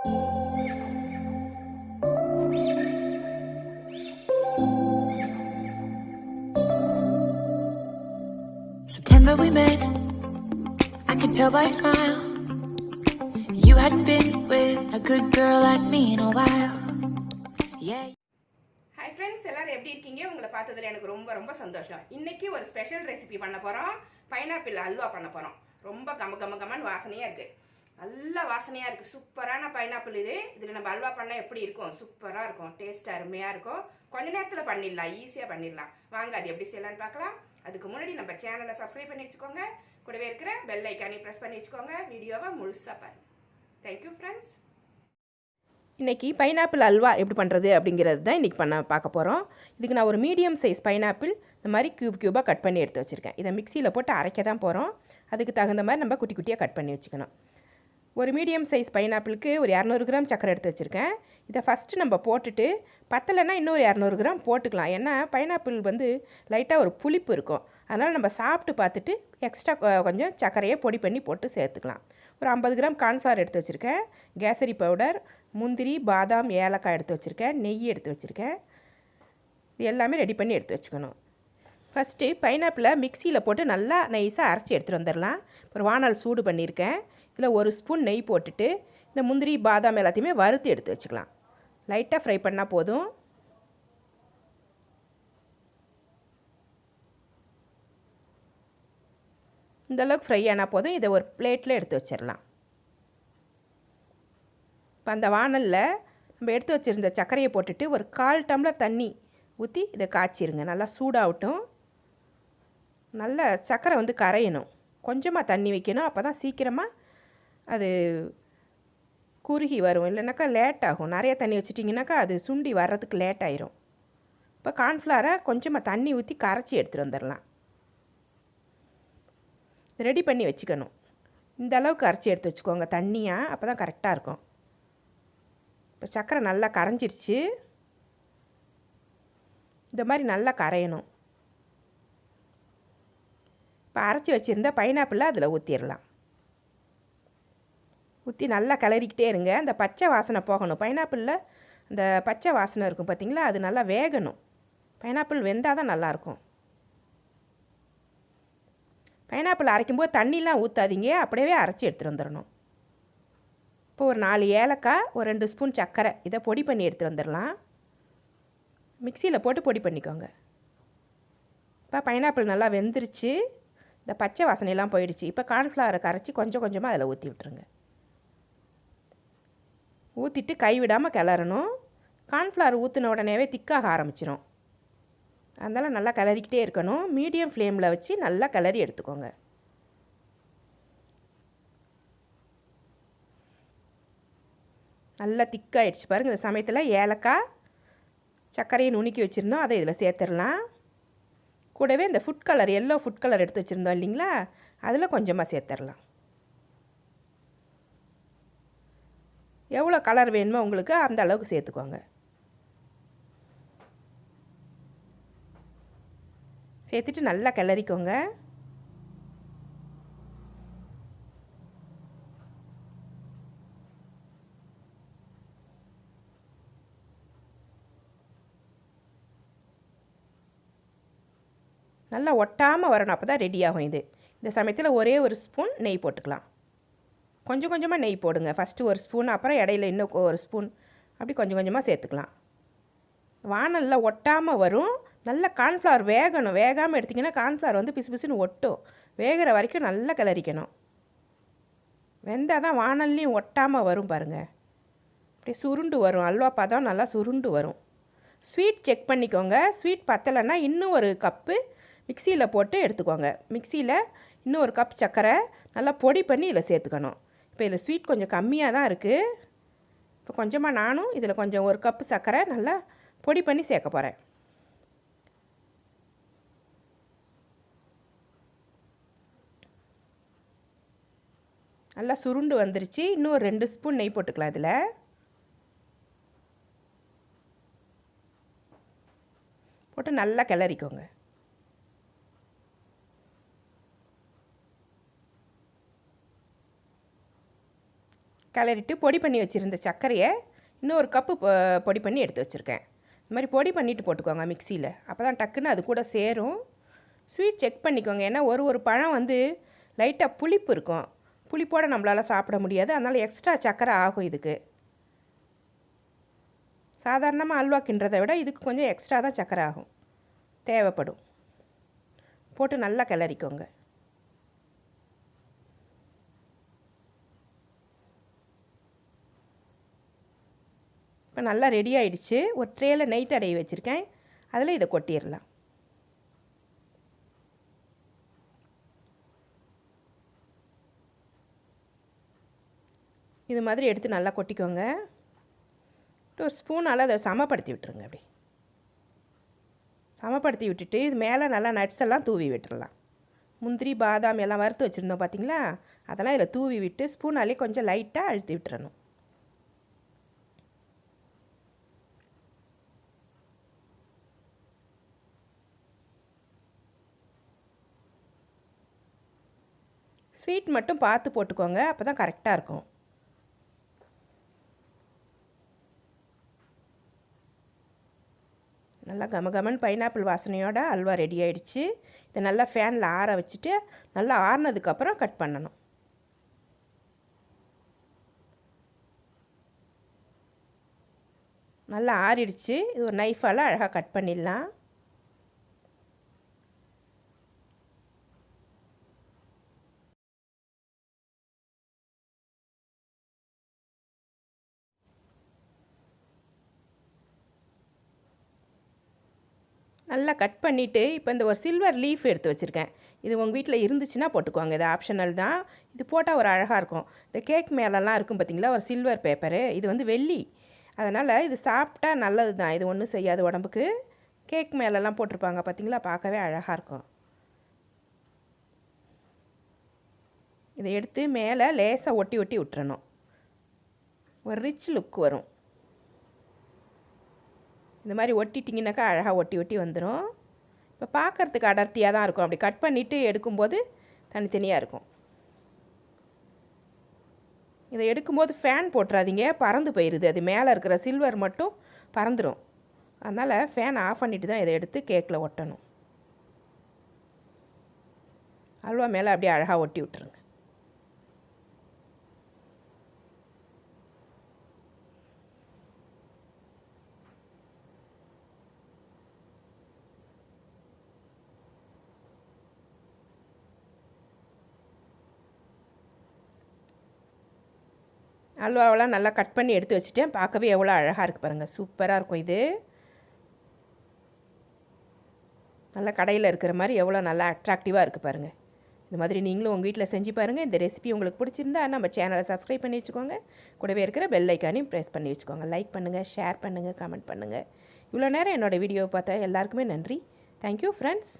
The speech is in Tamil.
September we met. I could tell by your smile. You hadn't been with a good girl like me in a while. Yeah. Hi friends எல்லாரும் எப்படி இருக்கீங்க உங்களை பார்த்ததுல எனக்கு ரொம்ப ரொம்ப சந்தோஷம் இன்னைக்கு ஒரு ஸ்பெஷல் ரெசிபி பண்ண போகிறோம் பைனாப்பிள் அல்வா பண்ண போகிறோம் ரொம்ப கம கம கமன்னு வாசனையாக இருக்குது நல்ல வாசனையாக இருக்குது சூப்பரான பைனாப்பிள் இது. இதில் நம்ம அல்வா பண்ணால் எப்படி இருக்கும்? சூப்பராக இருக்கும். டேஸ்ட் அருமையாக இருக்கும். கொஞ்ச நேரத்தில் பண்ணிடலாம். ஈஸியாக பண்ணிடலாம். வாங்க அது எப்படி செய்யலாம்னு பார்க்கலாம். அதுக்கு முன்னாடி நம்ம சேனலை சப்ஸ்கிரைப் பண்ணி வச்சுக்கோங்க. கூடவே இருக்கிற பெல் ஐக்கானையும் ப்ரெஸ் பண்ணி வச்சுக்கோங்க. வீடியோவை முழுசாக பாருங்கள் தேங்க்யூ ஃப்ரெண்ட்ஸ் இன்றைக்கி பைனாப்பிள் அல்வா எப்படி பண்ணுறது அப்படிங்கிறது தான் இன்றைக்கி பண்ண பார்க்க போகிறோம் இதுக்கு நான் ஒரு மீடியம் சைஸ் பைனாப்பிள் இந்த மாதிரி க்யூப் க்யூபாக கட் பண்ணி எடுத்து வச்சுருக்கேன். இதை மிக்சியில் போட்டு அரைக்க தான் போகிறோம் அதுக்கு தகுந்த மாதிரி நம்ம குட்டி குட்டியாக கட் பண்ணி வச்சுக்கணும். ஒரு மீடியம் சைஸ் பைனாப்பிளுக்கு ஒரு இரநூறு கிராம் சக்கரை எடுத்து வச்சுருக்கேன். இதை ஃபஸ்ட்டு நம்ம போட்டுட்டு பத்தலைன்னா இன்னொரு இரநூறு கிராம் போட்டுக்கலாம். ஏன்னா பைனாப்பிள் வந்து லைட்டாக ஒரு புளிப்பு இருக்கும். அதனால் நம்ம சாப்பிட்டு பார்த்துட்டு எக்ஸ்ட்ரா கொஞ்சம் சர்க்கரையை பொடி பண்ணி போட்டு சேர்த்துக்கலாம். ஒரு ஐம்பது கிராம் கார்ன்ஃப்ளவர் எடுத்து வச்சுருக்கேன். கேசரி பவுடர் முந்திரி பாதாம் ஏலக்காய் எடுத்து வச்சுருக்கேன். நெய் எடுத்து வச்சுருக்கேன். இது எல்லாமே ரெடி பண்ணி எடுத்து வச்சுக்கணும். ஃபஸ்ட்டு பைனாப்பிளை மிக்சியில் போட்டு நல்லா நைஸாக அரைச்சி எடுத்துகிட்டு வந்துடலாம். ஒரு வானல் சூடு பண்ணியிருக்கேன். இதில் ஒரு ஸ்பூன் நெய் போட்டுட்டு இந்த முந்திரி பாதாம் எல்லாத்தையுமே வறுத்து எடுத்து வச்சுக்கலாம். லைட்டாக ஃப்ரை பண்ணால் போதும். இந்தளவுக்கு ஃப்ரை ஆனால் போதும். இதை ஒரு பிளேட்டில் எடுத்து வச்சிடலாம். இப்போ அந்த வானலில் நம்ம எடுத்து வச்சுருந்த சர்க்கரையை போட்டுட்டு ஒரு கால் டம்ளர் தண்ணி ஊற்றி இதை காய்ச்சிருங்க. நல்லா சூடாகட்டும். நல்ல சர்க்கரை வந்து கரையணும். கொஞ்சமாக தண்ணி வைக்கணும். அப்போ தான் சீக்கிரமாக அது குறுகி வரும். இல்லைனாக்கா லேட் ஆகும். நிறைய தண்ணி வச்சிட்டிங்கனாக்கா அது சுண்டி வர்றதுக்கு லேட் ஆயிரும். இப்போ கார்ன்ஃப்ளாரை கொஞ்சமாக தண்ணி ஊற்றி கரைச்சி எடுத்துகிட்டு வந்துடலாம். ரெடி பண்ணி வச்சுக்கணும். இந்த அளவுக்கு அரைச்சி எடுத்து வச்சுக்கோங்க. தண்ணியாக அப்போ தான் கரெக்டாக இருக்கும். இப்போ சர்க்கரை நல்லா கரைஞ்சிருச்சு. இந்த மாதிரி நல்லா கரையணும். இப்போ அரைச்சி வச்சுருந்தா பைனாப்பிளை அதில் ஊற்றிடலாம் ஊற்றி நல்லா கிளறிக்கிட்டே இருங்க. அந்த பச்சை வாசனை போகணும். பைனாப்பிளில் அந்த பச்சை வாசனை இருக்கும் பார்த்திங்களா அது நல்லா வேகணும். பைனாப்பிள் வெந்தால் தான் நல்லாயிருக்கும். பைனாப்பிள் அரைக்கும்போது தண்ணிலாம் ஊற்றாதீங்க அப்படியே அரைச்சி எடுத்துகிட்டு வந்துடணும் இப்போ ஒரு நாலு ஏலக்காய் ஒரு ரெண்டு ஸ்பூன் சர்க்கரை இதை பொடி பண்ணி எடுத்துகிட்டு வந்துடலாம் மிக்சியில் போட்டு பொடி பண்ணிக்கோங்க. இப்போ பைனாப்பிள் நல்லா வெந்துருச்சு. இந்த பச்சை வாசனையெல்லாம் போயிடுச்சு. இப்போ கார்ன்ஃப்ளவரை கரைச்சி கொஞ்சம் கொஞ்சமாக அதில் ஊற்றி விட்டுருங்க. ஊற்றிட்டு கைவிடாமல் கிளறணும். கார்ன்ஃப்ளவர் ஊற்றின உடனேவே திக்காக ஆரம்பிச்சிடும் அதனால் நல்லா கிளறிக்கிட்டே இருக்கணும். மீடியம் ஃப்ளேமில் வச்சு நல்லா கிளறி எடுத்துக்கோங்க. நல்லா திக்காகிடுச்சு பாருங்கள் இந்த சமயத்தில் ஏலக்காய் சர்க்கரையை நுணுக்கி வச்சுருந்தோம். அதை இதில் சேர்த்துடலாம். கூடவே இந்த food colour yellow food colour எடுத்து வச்சுருந்தோம் இல்லைங்களா? அதில் கொஞ்சமாக சேர்த்துடலாம். எவ்வளோ கலர் வேணுமோ உங்களுக்கு அந்த அளவுக்கு சேர்த்துக்கோங்க. சேர்த்துட்டு நல்லா கிளறிக்கோங்க. நல்லா ஒட்டாமல் வரணும் அப்போ தான் ரெடி ஆகும் இது. இந்த சமயத்தில் ஒரே ஒரு ஸ்பூன் நெய் போட்டுக்கலாம். கொஞ்சம் கொஞ்சமாக நெய் போடுங்க. ஃபஸ்ட்டு ஒரு ஸ்பூன் அப்புறம் இடையில இன்னும் ஒரு ஸ்பூன் அப்படி கொஞ்சம் கொஞ்சமாக சேர்த்துக்கலாம். வானலில் ஒட்டாமல் வரும். நல்ல கார்ன்ஃப்ளவர் வேகணும். வேகாமல் எடுத்திங்கன்னா கார்ன்ஃப்ளவர் வந்து பிசு பிசுன்னு ஒட்டும். வேகிற வரைக்கும் நல்லா கிளறிக்கணும். வெந்தால் தான் வானல்லையும் ஒட்டாமல் வரும் பாருங்கள் அப்படியே சுருண்டு வரும். அல்வா பதம் நல்லா சுருண்டு வரும். ஸ்வீட் செக் பண்ணிக்கோங்க. ஸ்வீட் பத்தலைன்னா இன்னும் ஒரு கப்பு மிக்சியில் போட்டு எடுத்துக்கோங்க. மிக்சியில் இன்னும் ஒரு கப் சர்க்கரை நல்லா பொடி பண்ணி இதில் சேர்த்துக்கணும். இப்போ இதில் ஸ்வீட் கொஞ்சம் கம்மியாக தான் இருக்குது இப்போ கொஞ்சமாக நானும் இதில் கொஞ்சம் ஒரு கப்பு சர்க்கரை நல்லா பொடி பண்ணி சேர்க்க போகிறேன் நல்லா சுருண்டு வந்துருச்சு. இன்னும் ஒரு ரெண்டு ஸ்பூன் நெய் போட்டுக்கலாம் இதில். போட்டு நல்லா கிளறிக்கோங்க. கிளறிட்டு பொடி பண்ணி வச்சுருந்த சர்க்கரையை இன்னும் ஒரு கப்பு பொடி பண்ணி எடுத்து வச்சுருக்கேன். இந்த மாதிரி பொடி பண்ணிட்டு போட்டுக்கோங்க மிக்சியில் அப்போ தான் டக்குன்னு அது கூட சேரும். ஸ்வீட் செக் பண்ணிக்கோங்க. ஏன்னா ஒரு ஒரு பழம் வந்து லைட்டாக புளிப்பு இருக்கும். புளிப்போடு நம்மளால் சாப்பிட முடியாது. அதனால் எக்ஸ்ட்ரா சர்க்கரை ஆகும் இதுக்கு. சாதாரணமாக அல்வா கிண்டுறதை விட இதுக்கு கொஞ்சம் எக்ஸ்ட்ரா தான் சர்க்கரை ஆகும். தேவைப்படும். போட்டு நல்லா கிளறிக்கோங்க. இப்போ நல்லா ரெடி ஆகிடுச்சு ஒரு ட்ரேயில் நெய் தடவி வச்சுருக்கேன். அதில் இதை கொட்டிடலாம். இது மாதிரி எடுத்து நல்லா கொட்டிக்கோங்க. ஒரு ஸ்பூனால் அதை சமப்படுத்தி விட்டுருங்க அப்படி சமப்படுத்தி விட்டுட்டு இது மேலே நல்லா நட்ஸ் எல்லாம் தூவி விட்டுடலாம் முந்திரி பாதாம் எல்லாம் வறுத்து வச்சுருந்தோம் பார்த்தீங்களா? அதெல்லாம் இதில் தூவி விட்டு ஸ்பூனாலே கொஞ்சம் லைட்டாக அழுத்தி விட்டுறணும். ஸ்வீட் மட்டும் பார்த்து போட்டுக்கோங்க அப்போ தான் கரெக்டாக இருக்கும். நல்லா கமகமன் பைனாப்பிள் வாசனையோட அல்வா ரெடி ஆகிடுச்சு இதை நல்லா ஃபேனில் ஆற வச்சுட்டு நல்லா ஆறினதுக்கப்புறம் கட் பண்ணணும். நல்லா ஆறிடுச்சு. இது ஒரு நைஃபால் அழகாக கட் பண்ணிடலாம். நல்லா கட் பண்ணிவிட்டு இப்போ இந்த ஒரு சில்வர் லீஃப் எடுத்து வச்சுருக்கேன். இது உங்கள் வீட்டில் இருந்துச்சுன்னா போட்டுக்கோங்க. இது ஆப்ஷனல் தான். இது போட்டால் ஒரு அழகாக இருக்கும். இந்த கேக் மேலெல்லாம் இருக்கும் பார்த்தீங்களா ஒரு சில்வர் பேப்பரு இது வந்து வெள்ளி. அதனால் இது சாப்பிட்டா நல்லது தான் இது ஒன்றும் செய்யாது உடம்புக்கு. கேக் மேலெல்லாம் போட்டிருப்பாங்க பார்த்தீங்களா பார்க்கவே அழகாக இருக்கும். இதை எடுத்து மேலே லேசாக ஒட்டி ஒட்டி விட்டுறணும். ஒரு ரிச் லுக் வரும். இந்த மாதிரி ஒட்டிட்டிங்கனாக்கா அழகாக ஒட்டி ஒட்டி வந்துடும் இப்போ பார்க்கறதுக்கு அடர்த்தியாக தான் இருக்கும். அப்படி கட் பண்ணிவிட்டு எடுக்கும்போது தனித்தனியாக இருக்கும். இதை எடுக்கும்போது ஃபேன் போட்டுறாதீங்க. பறந்து போயிடுது அது மேலே இருக்கிற சில்வர் மட்டும் பறந்துடும் அதனால் ஃபேன் ஆஃப் பண்ணிட்டு தான் இதை எடுத்து கேக்கில் ஒட்டணும். அல்வா மேலே அப்படியே அழகாக ஒட்டி விட்டுருங்க. அல்வாவெல்லாம் நல்லா கட் பண்ணி எடுத்து வச்சுட்டேன். பார்க்கவே எவ்வளோ அழகாக இருக்குது பாருங்கள் சூப்பராக இருக்கும் இது. நல்லா கடையில் இருக்கிற மாதிரி எவ்வளோ நல்லா அட்ராக்டிவாக இருக்குது பாருங்கள் இந்த மாதிரி நீங்களும் உங்கள் வீட்டில் செஞ்சு பாருங்கள் இந்த ரெசிபி உங்களுக்கு பிடிச்சிருந்தா நம்ம சேனலை சப்ஸ்கிரைப் பண்ணி வச்சுக்கோங்க. கூடவே இருக்கிற பெல் ஐக்கானையும் ப்ரெஸ் பண்ணி வச்சுக்கோங்க. லைக் பண்ணுங்கள் ஷேர் பண்ணுங்கள் கமெண்ட் பண்ணுங்கள் இவ்வளோ நேரம் என்னோடய வீடியோவை பார்த்தா எல்லாருக்குமே நன்றி. Thank you friends